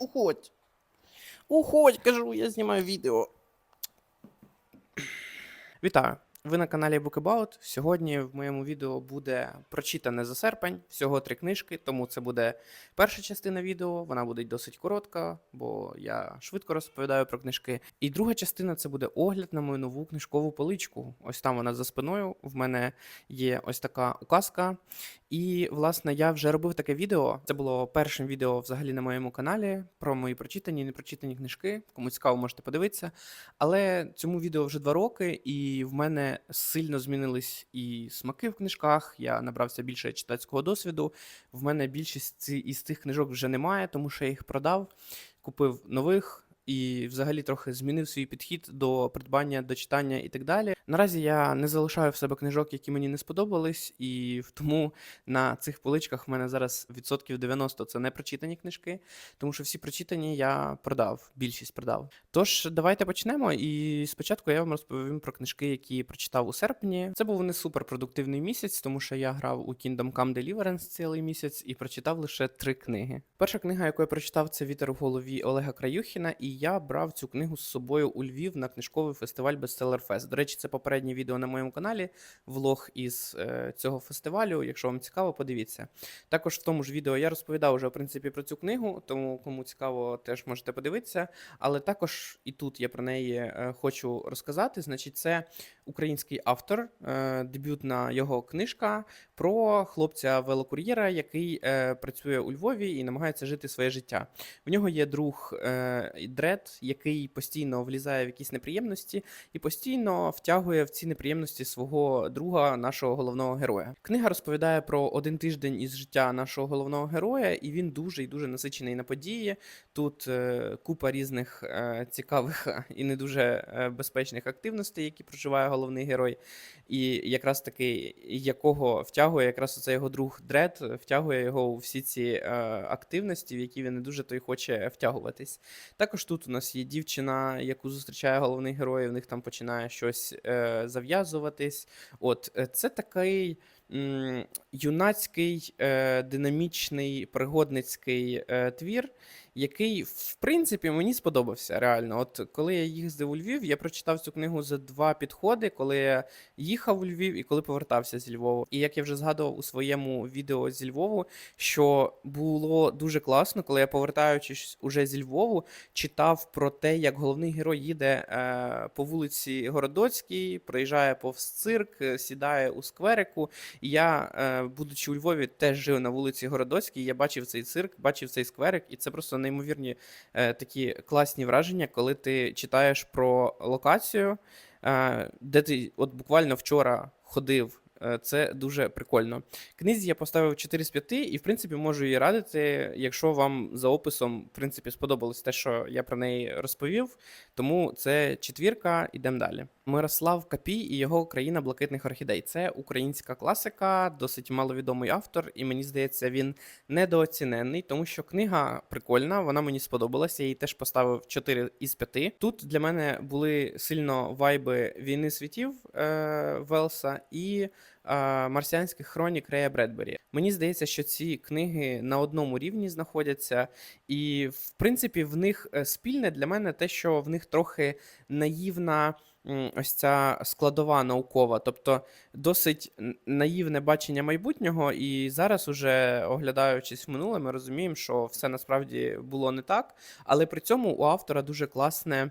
Уходь. Уходь, кажу, я знімаю відео. Вітаю! Ви на каналі Bookabout. Сьогодні в моєму відео буде прочитане за серпень, всього три книжки, тому це буде перша частина відео. Вона буде досить коротка, бо я швидко розповідаю про книжки. І друга частина це буде огляд на мою нову книжкову поличку. Ось там вона за спиною. В мене є ось така указка. І, власне, я вже робив таке відео. Це було першим відео взагалі на моєму каналі про мої прочитані і непрочитані книжки. Кому цікаво, можете подивитися. Але цьому відео вже два роки, і в мене сильно змінились і смаки в книжках. Я набрався більше читацького досвіду. В мене більшість із цих книжок вже немає, тому що я їх продав, купив нових. І взагалі трохи змінив свій підхід до придбання, до читання і так далі. Наразі я не залишаю в себе книжок, які мені не сподобались, і тому на цих поличках в мене зараз відсотків 90 це не прочитані книжки, тому що всі прочитані я продав, більшість продав. Тож давайте почнемо. І спочатку я вам розповім про книжки, які прочитав у серпні. Це був не суперпродуктивний місяць, тому що я грав у Kingdom Come Deliverance цілий місяць і прочитав лише три книги. Перша книга, яку я прочитав, це Вітер у голові Олега Краюхіна, і я брав цю книгу з собою у Львів на книжковий фестиваль Bestseller Fest. До речі, це попереднє відео на моєму каналі, влог із е, цього фестивалю. Якщо вам цікаво, подивіться. Також в тому ж відео я розповідав вже в принципі про цю книгу, тому кому цікаво, теж можете подивитися. Але також і тут я про неї е, хочу розказати. Значить, це український автор, е, дебютна його книжка про хлопця велокур'єра, який працює у Львові і намагається жити своє життя. В нього є друг Дред, який постійно влізає в якісь неприємності і постійно втягує в ці неприємності свого друга, нашого головного героя. Книга розповідає про один тиждень із життя нашого головного героя, і він дуже і дуже насичений на події. Тут е, купа різних е, цікавих і не дуже е, безпечних активностей, які проживає головний герой, і якраз таки якого втягує якраз оцей його друг Дред, втягує його у всі ці е, активності, в які він не дуже то й хоче втягуватись. Також тут у нас є дівчина, яку зустрічає головний герой, в них там починає щось е, зав'язуватись. От е, це такий. Юнацький, е, динамічний, пригодницький е, твір, який, в принципі, мені сподобався реально. От коли я їздив у Львів, я прочитав цю книгу за два підходи, коли я їхав у Львів і коли повертався зі Львова. І як я вже згадував у своєму відео зі Львову, що було дуже класно, коли я повертаючись уже зі Львову, читав про те, як головний герой їде е, по вулиці Городоцькій, проїжджає повз цирк, е, сідає у скверику. Я, е, будучи у Львові, теж жив на вулиці Городоцькій. Я бачив цей цирк, бачив цей скверик, і це просто неймовірні е, такі класні враження, коли ти читаєш про локацію, е, де ти от буквально вчора ходив. Е, Це дуже прикольно. Книзі я поставив 4 з 5, і в принципі можу її радити, якщо вам за описом в принципі сподобалось те, що я про неї розповів. Тому це четвірка, ідемо далі. Мирослав Капій і його країна блакитних орхідей. Це українська класика, досить маловідомий автор, і мені здається, він недооцінений, тому що книга прикольна, вона мені сподобалася. Я їй теж поставив 4 із 5. Тут для мене були сильно вайби війни світів е, Велса і марсіанських хронік Рея Бредбері. Мені здається, що ці книги на одному рівні знаходяться, і в принципі в них е, спільне для мене те, що в них трохи наївна. Ось ця складова наукова, тобто досить наївне бачення майбутнього, і зараз, уже оглядаючись в минуле, ми розуміємо, що все насправді було не так. Але при цьому у автора дуже класне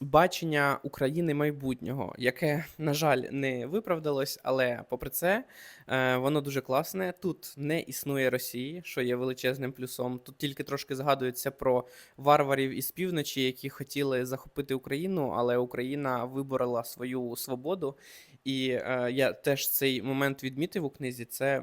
бачення України майбутнього, яке, на жаль, не виправдалось, але попри це, е, воно дуже класне. Тут не існує Росії, що є величезним плюсом. Тут тільки трошки згадується про варварів із півночі, які хотіли захопити Україну, але Україна виборола свою свободу. І е, я теж цей момент відмітив у книзі. Це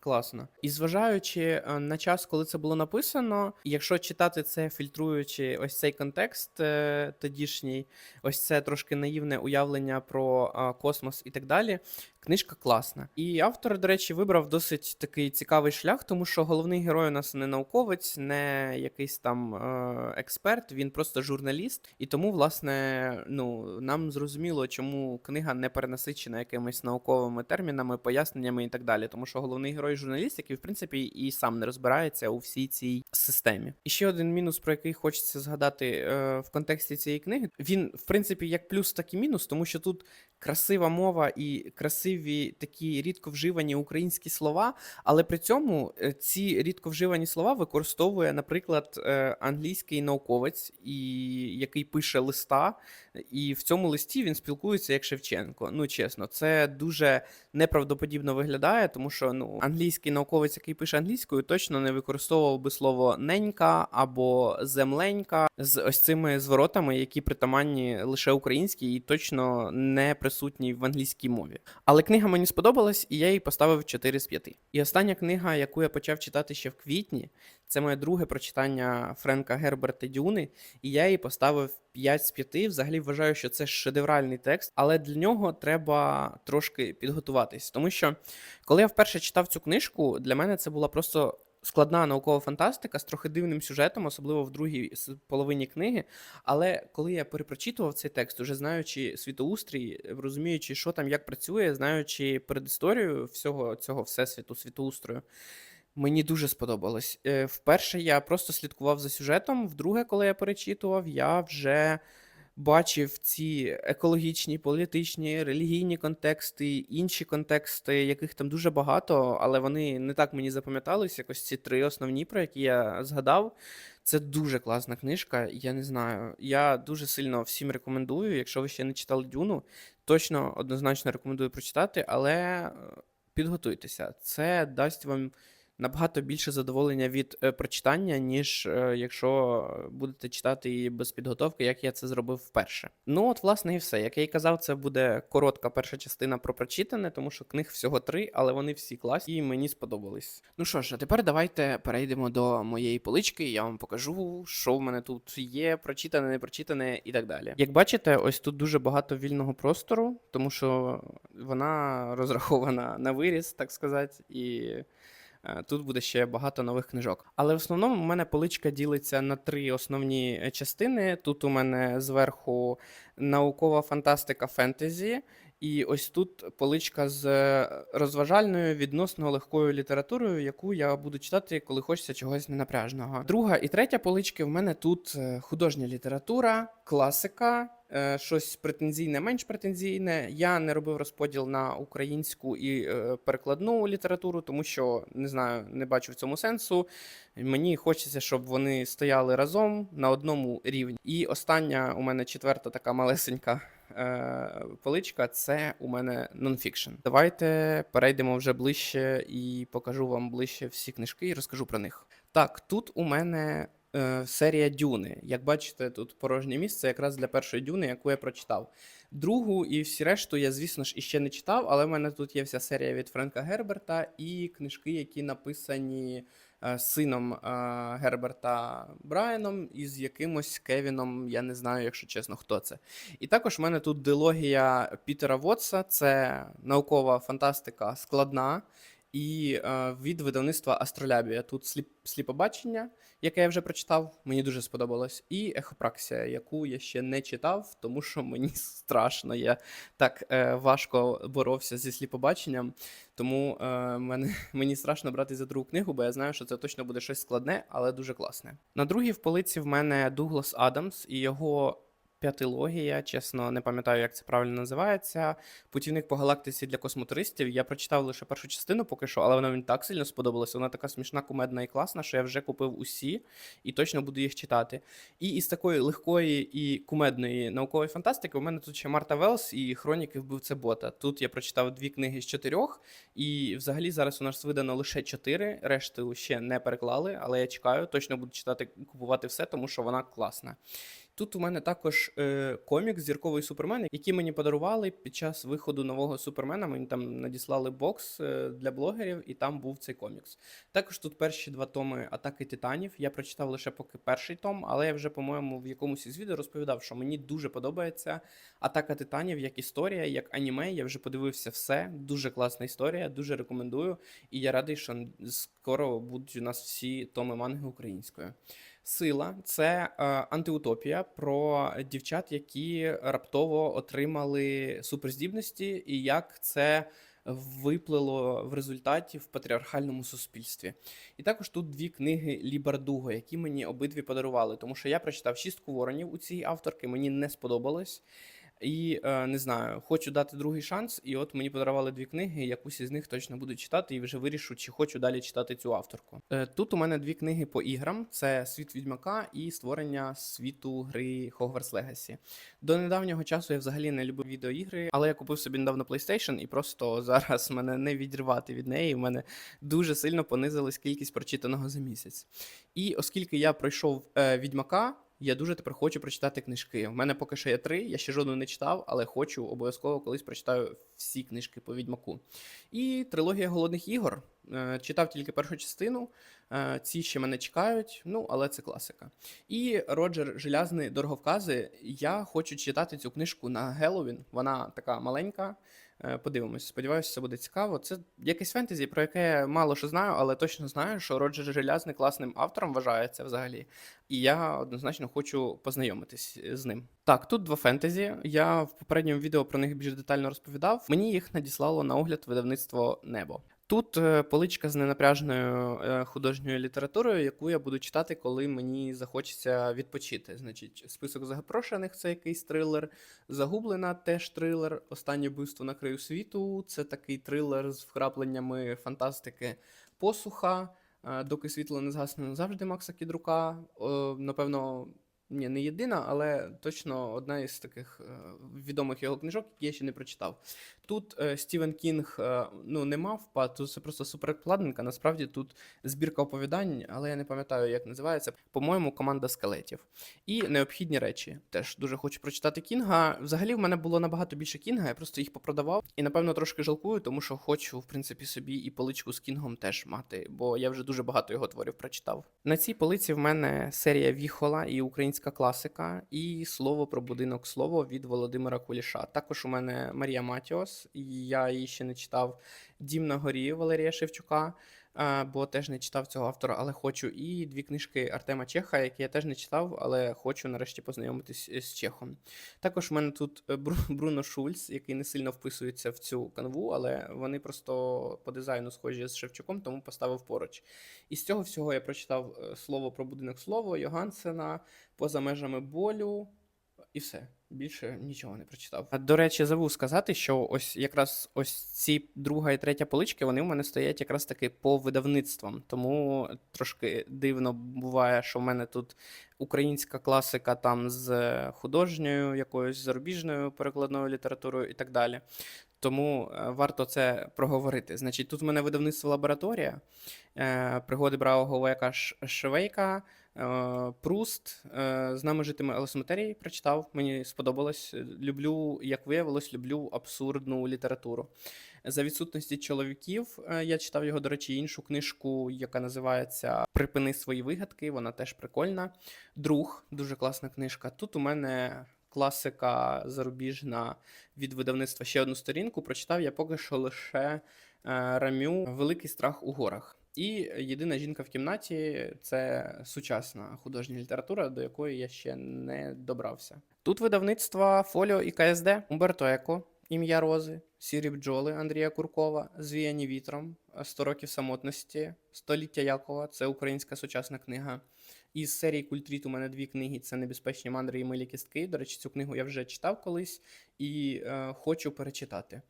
класно. І зважаючи е, на час, коли це було написано, якщо читати це, фільтруючи ось цей контекст е, тодішній, ось це трошки наївне уявлення про е, космос і так далі, Книжка класна. І автор, до речі, вибрав досить такий цікавий шлях, тому що головний герой у нас не науковець, не якийсь там е- експерт, він просто журналіст. І тому, власне, ну нам зрозуміло, чому книга не перенасичена якимись науковими термінами, поясненнями і так далі. Тому що головний герой журналіст, який в принципі і сам не розбирається у всій цій системі. І ще один мінус, про який хочеться згадати е, в контексті цієї книги. Він, в принципі, як плюс, так і мінус, тому що тут красива мова і красиві такі рідко вживані українські слова, але при цьому е, ці рідко вживані слова використовує, наприклад, е, англійський науковець, і який пише листа, і в цьому листі він спілкується як Шевченко. Ну чесно, це дуже неправдоподібно виглядає, тому що ну англійський науковець, який пише англійською, точно не використовував би слово ненька або земленька з ось цими зворотами, які притаманні лише українській і точно не присутні в англійській мові. Але книга мені сподобалась, і я їй поставив 4 з 5. І остання книга, яку я почав читати ще в квітні, це моє друге прочитання Френка Герберта Дюни, і я їй поставив 5 з 5. Взагалі вважаю, що це шедевральний текст, але для нього треба трошки підготуватись. Тому що, коли я вперше читав цю книжку, для мене це була просто. Складна наукова фантастика з трохи дивним сюжетом, особливо в другій половині книги. Але коли я перепрочитував цей текст, уже знаючи світоустрій, розуміючи, що там як працює, знаючи передісторію всього цього всесвіту, світоустрою, Мені дуже сподобалось. Е, Вперше я просто слідкував за сюжетом. Вдруге, коли я перечитував, я вже бачив ці екологічні, політичні, релігійні контексти, інші контексти, яких там дуже багато, але вони не так мені запам'ятались. Якось ці три основні, про які я згадав. Це дуже класна книжка. Я не знаю. Я дуже сильно всім рекомендую. Якщо ви ще не читали Дюну, точно однозначно рекомендую прочитати, але е, підготуйтеся. Це дасть вам набагато більше задоволення від е, прочитання, ніж е, якщо будете читати її без підготовки, як я це зробив вперше. Ну, от, власне, і все. Як я й казав, це буде коротка перша частина про прочитане, тому що книг всього три, але вони всі класні і мені сподобались. Ну що ж, а тепер давайте перейдемо до моєї полички. Я вам покажу, що в мене тут є, прочитане, не прочитане і так далі. Як бачите, ось тут дуже багато вільного простору, тому що вона розрахована на виріс, так сказати, і. Е, Тут буде ще багато нових книжок. Але в основному у мене поличка ділиться на три основні е, частини. Тут у мене зверху наукова фантастика фентезі, і ось тут поличка з е, розважальною відносно легкою літературою, яку я буду читати, коли хочеться чогось ненапряжного. Друга і третя полички в мене тут художня література, класика. Е, Щось претензійне, менш претензійне. Я не робив розподіл на українську і е, перекладну літературу, тому що не знаю, не бачу в цьому сенсу. Мені хочеться, щоб вони стояли разом на одному рівні. І остання у мене четверта така малесенька е, поличка це у мене нонфікшн. Давайте перейдемо вже ближче і покажу вам ближче всі книжки і розкажу про них. Так, тут у мене е, серія Дюни. Як бачите, тут порожнє місце якраз для першої дюни, яку я прочитав. Другу і всі решту я, звісно ж, іще не читав, але в мене тут є вся серія від Френка Герберта і книжки, які написані е, сином е, Герберта Брайаном і з якимось Кевіном. Я не знаю, якщо чесно, хто це. І також в мене тут дилогія Пітера Вотса, це наукова фантастика складна. І е, від видавництва Астролябія. Тут сліп, сліпобачення, яке я вже прочитав, мені дуже сподобалось. І ехопраксія, яку я ще не читав, тому що мені страшно. Я так е, важко боровся зі сліпобаченням. Тому е, мене, мені страшно брати за другу книгу, бо я знаю, що це точно буде щось складне, але дуже класне. На другій в полиці в мене Дуглас Адамс і його. П'ятилогія, чесно, не пам'ятаю, як це правильно називається. Путівник по галактиці для космотуристів. Я прочитав лише першу частину поки що, але вона мені так сильно сподобалася. Вона така смішна, кумедна і класна, що я вже купив усі і точно буду їх читати. І із такої легкої і кумедної наукової фантастики у мене тут ще Марта Велс і Хроніки вбивця бота. Тут я прочитав дві книги з чотирьох, і взагалі зараз у нас видано лише чотири. Решту ще не переклали, але я чекаю, точно буду читати, купувати все, тому що вона класна. Тут у мене також е, комікс Зірковий Супермен, який мені подарували під час виходу нового Супермена. Мені там надіслали бокс е, для блогерів, і там був цей комікс. Також тут перші два томи Атаки Титанів. Я прочитав лише поки перший том, але я вже, по-моєму, в якомусь із відео розповідав, що мені дуже подобається Атака Титанів як історія, як аніме. Я вже подивився все. Дуже класна історія, дуже рекомендую. І я радий, що скоро будуть у нас всі томи манги українською. Сила це е, антиутопія про дівчат, які раптово отримали суперздібності, і як це виплило в результаті в патріархальному суспільстві. І також тут дві книги Лі Бардуго, які мені обидві подарували, тому що я прочитав шістку воронів у цій авторки, мені не сподобалось. І е, не знаю, хочу дати другий шанс. І от мені подарували дві книги, якусь із них точно буду читати, і вже вирішу, чи хочу далі читати цю авторку. Е, тут у мене дві книги по іграм: це світ відьмака і створення світу гри Hogwarts Legacy. До недавнього часу я взагалі не любив відеоігри, але я купив собі недавно PlayStation, і просто зараз мене не відірвати від неї. У мене дуже сильно понизилась кількість прочитаного за місяць. І оскільки я пройшов е, відьмака. Я дуже тепер хочу прочитати книжки. У мене поки що є три, я ще жодну не читав, але хочу обов'язково колись прочитаю всі книжки по відьмаку. І трилогія голодних ігор. Е, Читав тільки першу частину. Е, Ці ще мене чекають, ну але це класика. І Роджер Желязний дороговкази. Я хочу читати цю книжку на Геловін. Вона така маленька. Е, Подивимось, сподіваюся, це буде цікаво. Це якесь фентезі, про яке я мало що знаю, але точно знаю, що Роджер Желязний класним автором вважається взагалі. І я однозначно хочу познайомитись з ним. Так, тут два фентезі. Я в попередньому відео про них більш детально розповідав. Мені їх надіслало на огляд видавництво Небо. Тут е, поличка з ненапряжною е, художньою літературою, яку я буду читати, коли мені захочеться відпочити. Значить, список запрошених це якийсь трилер. Загублена теж трилер. Останнє вбивство на краю світу. Це такий трилер з вкрапленнями фантастики посуха. Е, Доки світло не згасне назавжди Макса Кідрука. Напевно, ні, не єдина, але точно одна із таких е, відомих його книжок, які я ще не прочитав. Тут е, Стівен Кінг е, ну, не мавпа, тут це просто суперкладинка. Насправді тут збірка оповідань, але я не пам'ятаю, як називається. По-моєму, команда скелетів. І необхідні речі. Теж дуже хочу прочитати Кінга. Взагалі, в мене було набагато більше Кінга, я просто їх попродавав. І напевно трошки жалкую, тому що хочу, в принципі, собі і поличку з Кінгом теж мати, бо я вже дуже багато його творів прочитав. На цій полиці в мене серія Віхола і українська класика, і слово про будинок слово від Володимира Куліша. Також у мене Марія Матіос, і я її ще не читав. Дім на горі Валерія Шевчука. Е, Бо теж не читав цього автора, але хочу. І дві книжки Артема Чеха, які я теж не читав, але хочу нарешті познайомитись з Чехом. Також в мене тут е, Бруно Шульц, який не сильно вписується в цю канву, але вони просто по дизайну схожі з Шевчуком, тому поставив поруч. І з цього всього я прочитав е, слово про будинок слово Йогансена, поза межами болю, і все. Більше нічого не прочитав. А, До речі, забув сказати, що ось якраз ось ці друга і третя полички, вони в мене стоять якраз таки по видавництвам. Тому трошки дивно буває, що в мене тут українська класика там з художньою, якоюсь зарубіжною перекладною літературою і так далі. Тому е, варто це проговорити. Значить, тут в мене видавництво лабораторія, е, пригоди бравого вояка Швейка, е, Пруст, з нами житиме Елесометерій прочитав. Мені сподобалось. Люблю, як виявилось, люблю абсурдну літературу. За відсутності чоловіків я читав його, до речі, іншу книжку, яка називається Припини свої вигадки. Вона теж прикольна. Друг, дуже класна книжка. Тут у мене класика зарубіжна від видавництва ще одну сторінку. Прочитав я поки що лише е, Рамю Великий страх у горах. І єдина жінка в кімнаті це сучасна художня література, до якої я ще не добрався. Тут видавництва Фоліо і КСД, Умберто Еко, Ім'я Рози, Сірі бджоли Андрія Куркова, Звіяні вітром, «100 років самотності, Століття Якова це українська сучасна книга. Із серії Культріт у мене дві книги: це Небезпечні мандри і милі кістки. До речі, цю книгу я вже читав колись і е, хочу перечитати.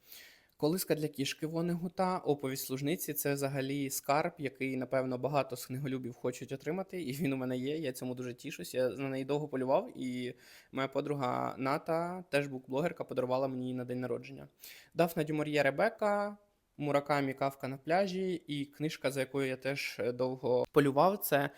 Колиска для кішки Вонегута, оповідь служниці це взагалі скарб, який, напевно, багато з книголюбів хочуть отримати, і він у мене є. Я цьому дуже тішусь. Я на неї довго полював, і моя подруга Ната, теж букблогерка, подарувала мені її на день народження. Дафна Дюмор'є Ребека, Муракамі Кавка на пляжі, і книжка, за якою я теж е, довго полював, це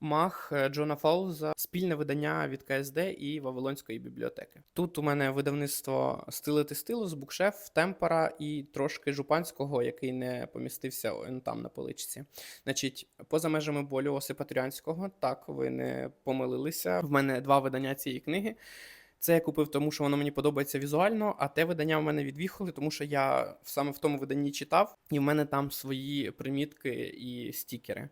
Мах е, Джона Фауза, спільне видання від КСД і Вавилонської бібліотеки. Тут у мене видавництво Стилити стилус, букшеф, темпора і трошки жупанського, який не помістився там на поличці. Значить, поза межами болю Осипа Турянського, так, ви не помилилися. В мене два видання цієї книги. Це я купив, тому що воно мені подобається візуально, а те видання в мене відвіхали, тому що я саме в тому виданні читав, і в мене там свої примітки і стікери.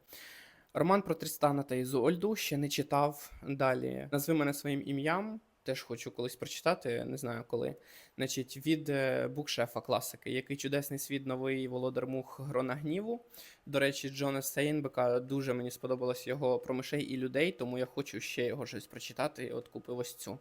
Роман про Трістана та Ізольду ще не читав. Далі назви мене своїм ім'ям. Теж хочу колись прочитати, не знаю коли. Значить, від е, букшефа класики, який чудесний світ новий володар мух Грона гніву. До речі, Джона Стейнбека дуже мені сподобалось його про мишей і людей, тому я хочу ще його щось прочитати. От купив ось цю.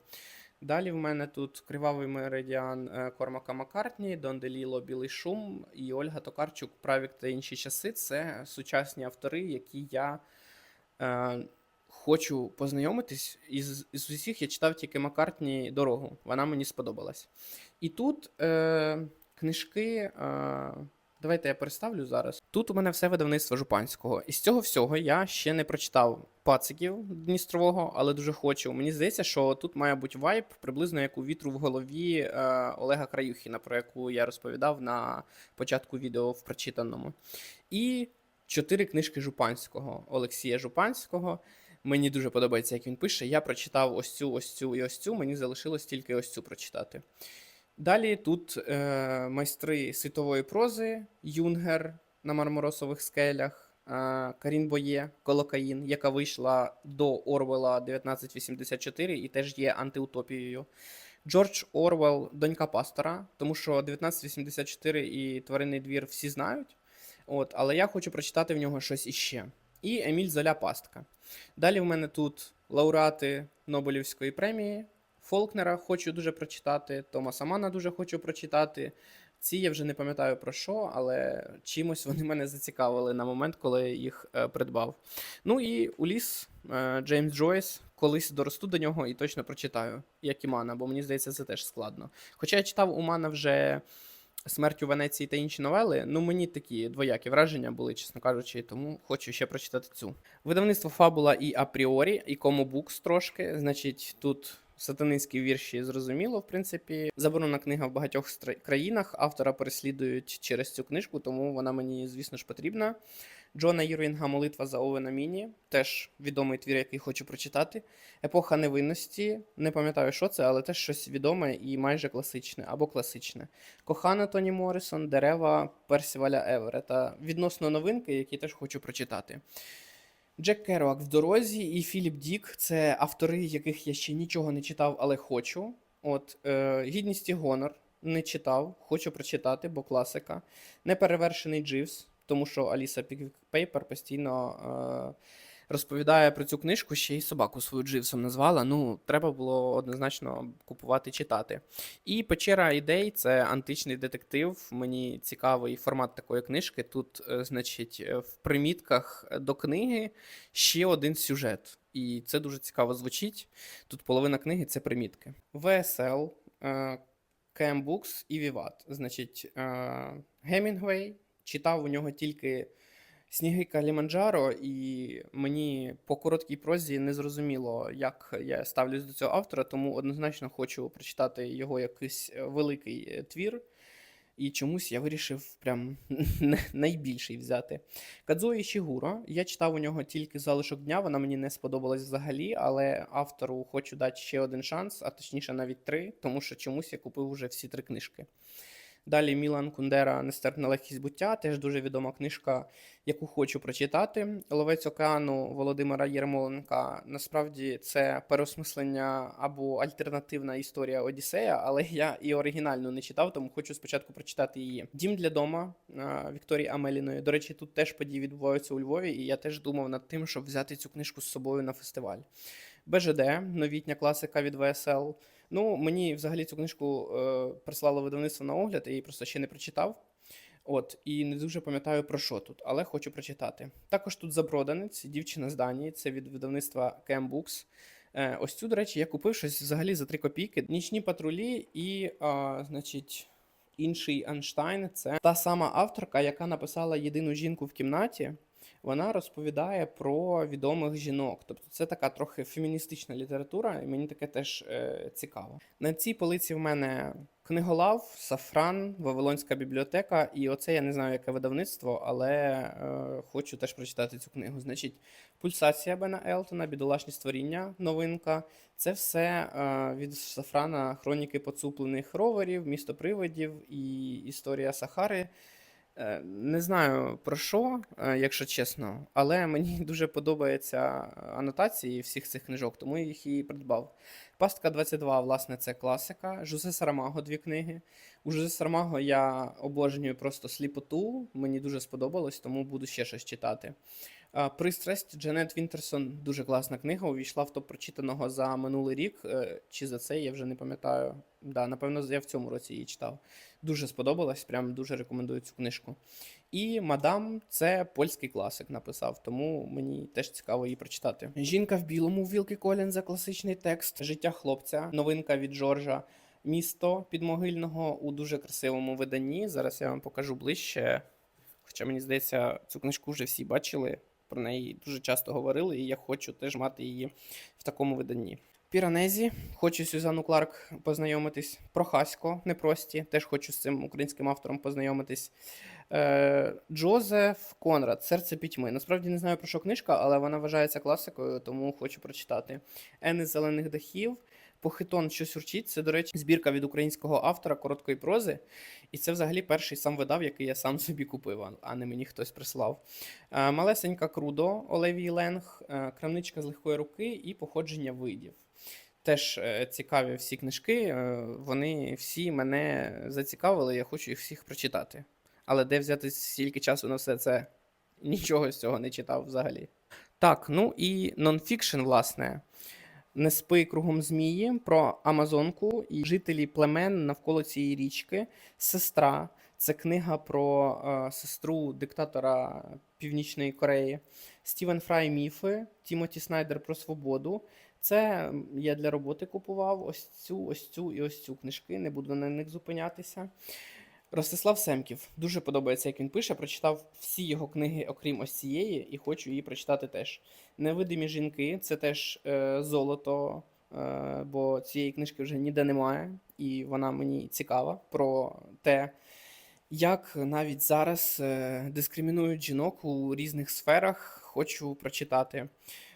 Далі в мене тут Кривавий меридіан е, Кормака Маккартні, Дон Деліло Білий Шум і Ольга Токарчук Правік та інші часи. Це сучасні автори, які я е, хочу познайомитись. Із, із усіх я читав тільки Маккартні дорогу. Вона мені сподобалась. І тут е, книжки. Е, Давайте я переставлю зараз. Тут у мене все видавництво Жупанського. Із цього всього я ще не прочитав пациків Дністрового, але дуже хочу. Мені здається, що тут має бути вайб, приблизно як у вітру в голові е, Олега Краюхіна, про яку я розповідав на початку відео в прочитаному. І чотири книжки Жупанського Олексія Жупанського. Мені дуже подобається, як він пише. Я прочитав ось цю, ось цю і ось цю. Мені залишилось тільки ось цю прочитати. Далі тут е, майстри світової прози, Юнгер на марморосових скелях, е, Карін Боє, Колокаїн, яка вийшла до Орвела 1984 і теж є антиутопією. Джордж Орвел, донька пастора, тому що 1984 і тваринний двір всі знають. От, але я хочу прочитати в нього щось іще. І Еміль Золя Пастка. Далі в мене тут лауреати Нобелівської премії. Фолкнера хочу дуже прочитати, Томаса Мана дуже хочу прочитати. Ці я вже не пам'ятаю про що, але чимось вони мене зацікавили на момент, коли я їх е, придбав. Ну і Уліс е, Джеймс Джойс. Колись доросту до нього і точно прочитаю, як і Мана, бо мені здається, це теж складно. Хоча я читав у Мана вже Смерть у Венеції та інші новели, ну мені такі двоякі враження були, чесно кажучи, тому хочу ще прочитати цю. Видавництво Фабула і Апріорі, і Кому Букс трошки. Значить, тут сатанинські вірші зрозуміло, в принципі. Заборонена книга в багатьох країнах. Автора переслідують через цю книжку, тому вона мені, звісно ж, потрібна. Джона Юрінга Молитва за Овена Міні, теж відомий твір, який хочу прочитати. Епоха невинності. Не пам'ятаю, що це, але теж щось відоме і майже класичне або класичне. Кохана Тоні Моррісон, дерева Персіваля Еверета. Відносно новинки, які теж хочу прочитати. Джек Керуак в дорозі і Філіп Дік це автори, яких я ще нічого не читав, але хочу. От е, Гідність і гонор не читав, хочу прочитати, бо класика. Неперевершений Дживс, тому що Аліса Пейпер постійно е, розповідає про цю книжку, ще й собаку свою Дживсом назвала. Ну, треба було однозначно купувати читати. І Печера ідей це античний детектив. Мені цікавий формат такої книжки. Тут, е, значить, е, в примітках до книги ще один сюжет. І це дуже цікаво звучить. Тут половина книги це примітки. ВСЛ, е, Books і Vivat. Значить, Гемінгвей читав у нього тільки Сніги Каліманджаро, і мені по короткій прозі не зрозуміло, як я ставлюсь до цього автора, тому однозначно хочу прочитати його якийсь е, великий е, твір. І чомусь я вирішив прям найбільший взяти. Кадзуо Ішігуро. Я читав у нього тільки залишок дня, вона мені не сподобалась взагалі, але автору хочу дати ще один шанс, а точніше навіть три, тому що чомусь я купив уже всі три книжки. Далі Мілан Кундера Нестерпна легкість буття, теж дуже відома книжка, яку хочу прочитати. Ловець океану Володимира Єрмоленка. Насправді це переосмислення або альтернативна історія Одіссея, але я і оригінальну не читав, тому хочу спочатку прочитати її. Дім для дома Вікторії Амеліної. До речі, тут теж події відбуваються у Львові, і я теж думав над тим, щоб взяти цю книжку з собою на фестиваль. БЖД, новітня класика від ВСЛ. Ну, мені взагалі цю книжку е, прислало видавництво на огляд, її просто ще не прочитав. От, і не дуже пам'ятаю про що тут, але хочу прочитати. Також тут Заброданець, дівчина з Данії, це від видавництва. Е, ось цю, до речі, я купив щось взагалі за 3 копійки. Нічні патрулі і, а, значить, інший Анштайн це та сама авторка, яка написала єдину жінку в кімнаті. Вона розповідає про відомих жінок. Тобто це така трохи феміністична література, і мені таке теж е, цікаво. На цій полиці в мене книголав, Сафран, Вавилонська бібліотека, і оце я не знаю, яке видавництво, але е, хочу теж прочитати цю книгу. Значить, Пульсація Бена Елтона, Бідолашні створіння, новинка. Це все е, від Сафрана хроніки поцуплених роверів, місто привидів і історія Сахари. Е, Не знаю про що, е, якщо чесно, але мені дуже подобаються анотації всіх цих книжок, тому я їх і придбав. Пастка 22, власне, це класика. Жозе Сарамаго дві книги. У Жозе Сарамаго я обожнюю просто сліпоту. Мені дуже сподобалось, тому буду ще щось читати. Пристрасть Джанет Вінтерсон дуже класна книга. Увійшла в топ прочитаного за минулий рік. е, Чи за це я вже не пам'ятаю. Да, напевно, я в цьому році її читав. Дуже сподобалась, прям дуже рекомендую цю книжку. І мадам це польський класик написав, тому мені теж цікаво її прочитати. Жінка в білому Вілки Колінза, класичний текст. Життя хлопця, новинка від Джорджа. Місто підмогильного у дуже красивому виданні. Зараз я вам покажу ближче. Хоча мені здається, цю книжку вже всі бачили. Про неї дуже часто говорили, і я хочу теж мати її в такому виданні. Піранезі, хочу Сюзанну Кларк познайомитись. Прохасько, непрості, теж хочу з цим українським автором познайомитись. Е, Джозеф Конрад, Серце пітьми. Насправді не знаю про що книжка, але вона вважається класикою, тому хочу прочитати. Ени зелених дахів. Похитон, що сюрчить. Це, до речі, збірка від українського автора короткої прози. І це взагалі перший сам видав, який я сам собі купив, а- не мені хтось прислав. Е, Малесенька Крудо Олевій Ленг, е, Крамничка з легкої руки і походження видів. Теж е, цікаві всі книжки. Вони всі мене зацікавили, я хочу їх всіх прочитати. Але де взяти стільки часу на все це? Нічого з цього не читав взагалі. Так, ну і нонфікшн, власне. Не спи кругом змії про Амазонку і жителі племен навколо цієї річки. Сестра. Це книга про е, сестру диктатора Північної Кореї. Стівен Фрай Міфи, Тімоті Снайдер про свободу. Це я для роботи купував ось цю, ось цю і ось цю книжки. Не буду на них зупинятися. Ростислав Семків. Дуже подобається, як він пише. Прочитав всі його книги, окрім ось цієї, і хочу її прочитати теж. Невидимі жінки це теж е, золото, е, бо цієї книжки вже ніде немає, і вона мені цікава про те, як навіть зараз е, дискримінують жінок у різних сферах. Хочу прочитати.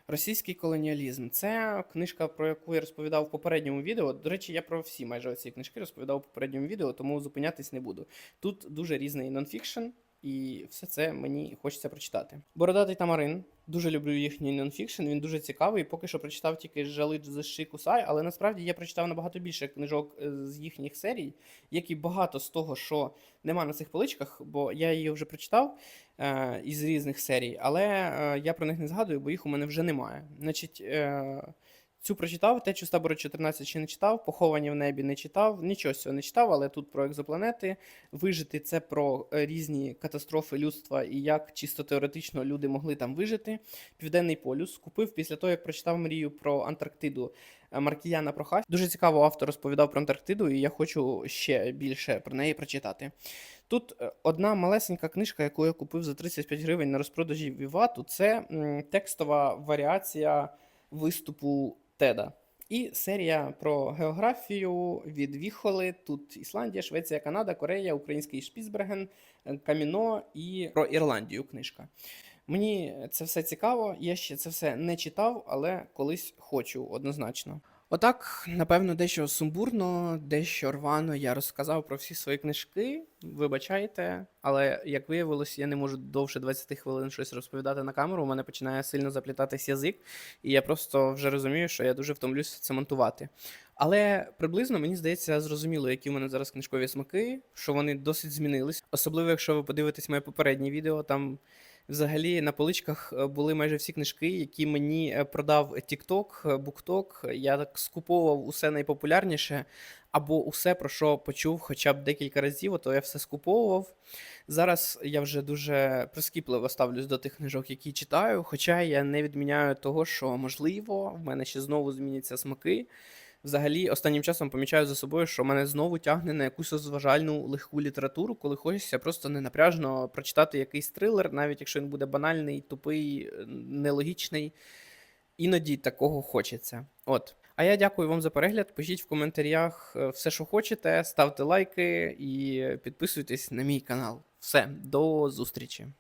Російський колоніалізм це книжка, про яку я розповідав в попередньому відео. До речі, я про всі майже оці книжки розповідав в попередньому відео, тому зупинятись не буду. Тут дуже різний нонфікшн, і все це мені хочеться прочитати. Бородатий Тамарин. Дуже люблю їхній нонфікшн, він дуже цікавий. Поки що прочитав тільки Жали Дзеши Кусай, але насправді я прочитав набагато більше книжок е, з їхніх серій, як і багато з того, що нема на цих поличках, бо я її вже прочитав е, із різних серій, але е, я про них не згадую, бо їх у мене вже немає. Значить, е, цю прочитав, течу з табору 14 ще не читав, поховані в небі не читав, нічого цього не читав, але тут про екзопланети. Вижити це про е, різні катастрофи людства і як чисто теоретично люди могли там вижити. Південний полюс купив після того, як прочитав мрію про Антарктиду е, Маркіяна Прохась. Дуже цікаво автор розповідав про Антарктиду, і я хочу ще більше про неї прочитати. Тут е, одна малесенька книжка, яку я купив за 35 гривень на розпродажі Вівату, це текстова варіація виступу Теда. І серія про географію від Віхоли. Тут Ісландія, Швеція, Канада, Корея, Український Шпіцберген, е, Каміно і про Ірландію книжка. Мені це все цікаво. Я ще це все не читав, але колись хочу однозначно. Отак, напевно, дещо сумбурно, дещо рвано я розказав про всі свої книжки. Вибачайте, але як виявилось, я не можу довше 20 хвилин щось розповідати на камеру. У мене починає сильно заплітатись язик, і я просто вже розумію, що я дуже втомлюся це монтувати. Але приблизно мені здається зрозуміло, які в мене зараз книжкові смаки, що вони досить змінились. Особливо, якщо ви подивитесь моє попереднє відео, там взагалі на поличках е, були майже всі книжки, які мені е, продав TikTok, е, BookTok. Я так скуповував усе найпопулярніше, або усе, про що почув хоча б декілька разів, то я все скуповував. Зараз я вже дуже прискіпливо ставлюсь до тих книжок, які читаю, хоча я не відміняю того, що можливо, в мене ще знову зміняться смаки. Взагалі, останнім часом помічаю за собою, що мене знову тягне на якусь розважальну легку літературу, коли хочеться просто ненапряжно прочитати якийсь трилер, навіть якщо він буде банальний, тупий, нелогічний. Іноді такого хочеться. От. А я дякую вам за перегляд. Пишіть в коментарях е, все, що хочете, ставте лайки і підписуйтесь на мій канал. Все, до зустрічі!